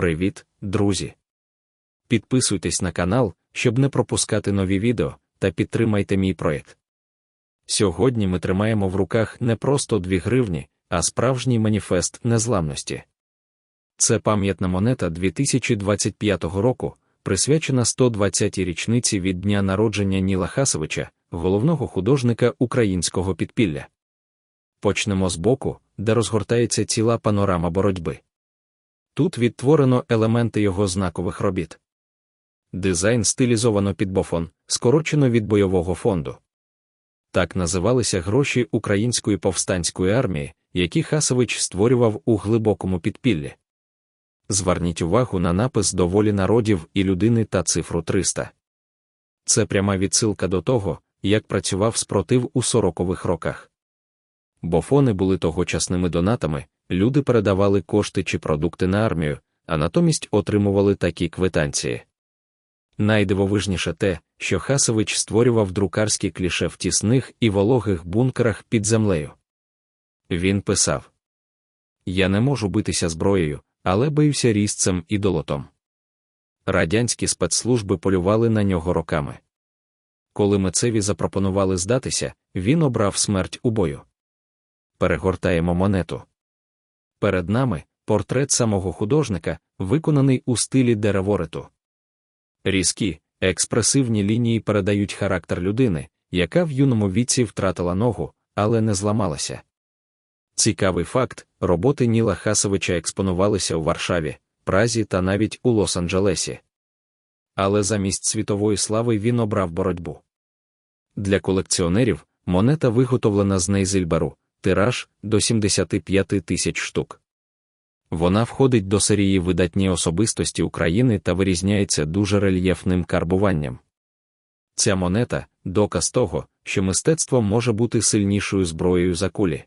Привіт, друзі! Підписуйтесь на канал, щоб не пропускати нові відео, та підтримайте мій проєкт. Сьогодні ми тримаємо в руках не просто 2 гривні, а справжній маніфест незламності. Це пам'ятна монета 2025 року, присвячена 120-й річниці від дня народження Ніла Хасовича, головного художника українського підпілля. Почнемо з боку, де розгортається ціла панорама боротьби. Тут відтворено елементи його знакових робіт. Дизайн стилізовано під бофон, скорочено від бойового фонду. Так називалися гроші Української повстанської армії, які Хасович створював у глибокому підпіллі. Зверніть увагу на напис до волі народів і людини та цифру 300. Це пряма відсилка до того, як працював спротив у сорокових роках. Бофони були тогочасними донатами, люди передавали кошти чи продукти на армію, а натомість отримували такі квитанції. Найдивовижніше те, що Хасович створював друкарські кліше в тісних і вологих бункерах під землею. Він писав: Я не можу битися зброєю, але бився різцем і долотом. Радянські спецслужби полювали на нього роками. Коли митцеві запропонували здатися, він обрав смерть у бою. Перегортаємо монету. Перед нами портрет самого художника, виконаний у стилі деревориту. Різкі, експресивні лінії передають характер людини, яка в юному віці втратила ногу, але не зламалася. Цікавий факт: роботи Ніла Хасовича експонувалися у Варшаві, Празі та навіть у Лос-Анджелесі. Але замість світової слави він обрав боротьбу. Для колекціонерів монета виготовлена з Нейзельберу, тираж до 75 тисяч штук. Вона входить до серії видатні особистості України та вирізняється дуже рельєфним карбуванням. Ця монета доказ того, що мистецтво може бути сильнішою зброєю за кулі.